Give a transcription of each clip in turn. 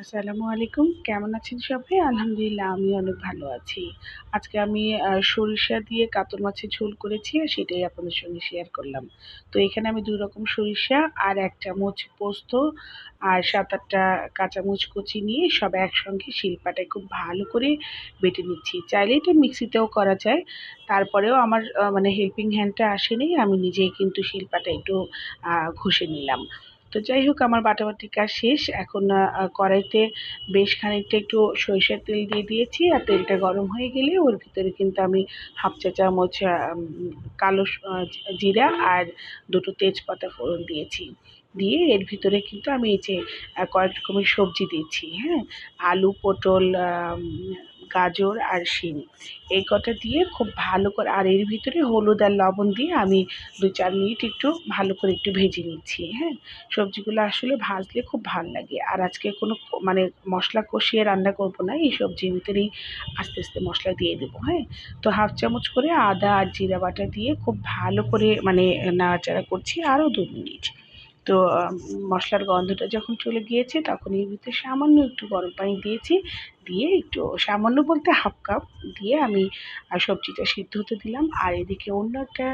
আসসালামু আলাইকুম। কেমন আছেন সবাই? আলহামদুলিল্লাহ আমি অনেক ভালো আছি। আজকে আমি সরিষা দিয়ে কাতল মাছের ঝোল করেছি আর সেটাই আপনাদের সঙ্গে শেয়ার করলাম। তো এখানে আমি দুই রকম সরিষা আর এক চামচ পোস্ত আর সাত আটটা কাঁচামরিচ কুচি নিয়ে সব একসঙ্গে শিলপাটায় খুব ভালো করে বেটে নিচ্ছি। চাইলে এটা মিক্সিতেও করা যায়। তারপরেও আমার মানে হেল্পিং হ্যান্ডটা আসেনি। আমি নিজেই কিন্তু শিলপাটা একটু ঘষে নিলাম। তো যাই হোক, আমার বাটাবাটি কাজ শেষ। এখন কড়াইতে বেশ খানিকটা একটু সরিষার তেল দিয়ে দিয়েছি আর তেলটা গরম হয়ে গেলে ওর ভিতরে কিন্তু আমি হাফ চা চামচ কালো জিরা আর দুটো তেজপাতা ফোড়ন দিয়েছি। দিয়ে এর ভিতরে কিন্তু আমি এই যে কয়েক রকমের সবজি দিচ্ছি হ্যাঁ? আলু, পটল গাজর আর শিম এই কটা দিয়ে খুব ভালো করে, আর এর ভিতরে হলুদ আর লবণ দিয়ে আমি দু চার মিনিট একটু ভালো করে একটু ভেজে নিচ্ছি হ্যাঁ? সবজিগুলো আসলে ভাজলে খুব ভালো লাগে। আর আজকে কোনো মানে মশলা কষিয়ে রান্না করব না, এই সবজির ভিতরেই আস্তে আস্তে মশলা দিয়ে দেবো হ্যাঁ? তো হাফ চামচ করে আদা আর জিরা বাটা দিয়ে খুব ভালো করে মানে নাড়াচাড়া করছি আরও দু মিনিট। তো মশলার গন্ধটা যখন চলে গিয়েছে, তখন এর ভিতরে সামান্য একটু গরম পানি দিয়েছি। দিয়ে একটু সামান্য বলতে হাফ কাপ দিয়ে আমি সবজিটা সিদ্ধ হতে দিলাম। আর এদিকে অন্য একটা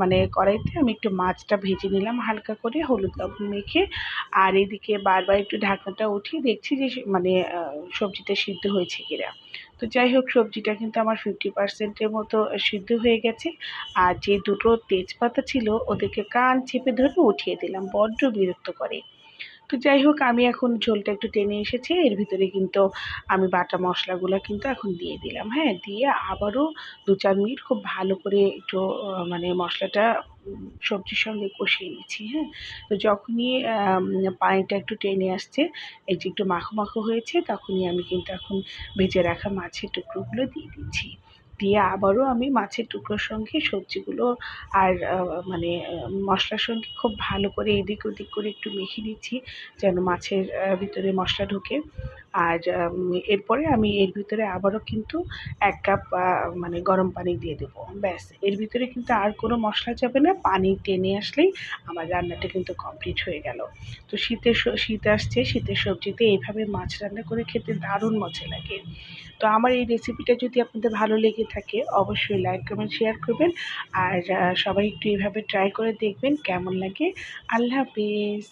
মানে কড়াইতে আমি একটু মাছটা ভেজে নিলাম হালকা করে, হলুদ লবণ মেখে। আর এদিকে বারবার একটু ঢাকনাটা উঠিয়ে দেখছি যে মানে সবজিটা সিদ্ধ হয়েছে কিনা। তো যাই হোক, সবজিটা কিন্তু আমার ফিফটি পার্সেন্টের মতো সিদ্ধ হয়ে গেছে। আর যে দুটো তেজপাতা ছিল, ওদেরকে কান চেপে ধরে উঠিয়ে দিলাম, বড্ড বিরক্ত করে। তো যাই হোক, আমি এখন ঝোলটা একটু টেনে এসেছে। এর ভিতরে কিন্তু আমি বাটা মশলাগুলো কিন্তু এখন দিয়ে দিলাম। হ্যাঁ দিয়ে আবারও দু চার মিনিট খুব ভালো করে একটু মানে মশলাটা সবজির সঙ্গে কষিয়ে নিচ্ছি। হ্যাঁ তো যখনই পানিটা একটু টেনে আসছে, এই যে একটু মাখো মাখো হয়েছে, তখনই আমি কিন্তু এখন ভেজে রাখা মাছের টুকরোগুলো দিয়ে দিচ্ছি। দিয়ে আবারও আমি মাছের টুকরোর সঙ্গে সবজিগুলো আর মানে মশলার সঙ্গে খুব ভালো করে এদিক ওদিক করে একটু মেখে নিচ্ছি যেন মাছের ভিতরে মশলা ঢোকে। আর এরপরে আমি এর ভিতরে আবারও কিন্তু এক কাপ মানে গরম পানি দিয়ে দেবো। ব্যাস, এর ভিতরে কিন্তু আর কোনো মশলা যাবে না। পানি টেনে আসলেই আমার রান্নাটা কিন্তু কমপ্লিট হয়ে গেল। তো শীতের শীত আসছে, শীতের সবজিতে এইভাবে মাছ রান্না করে খেতে দারুণ মজা লাগে। তো আমার এই রেসিপিটা যদি আপনাদের ভালো লেগে থাকে, অবশ্যই লাইক কমেন্ট শেয়ার করবেন। আর সবাই একটু এইভাবে ট্রাই করে দেখবেন কেমন লাগে। আল্লাহ হাফিজ।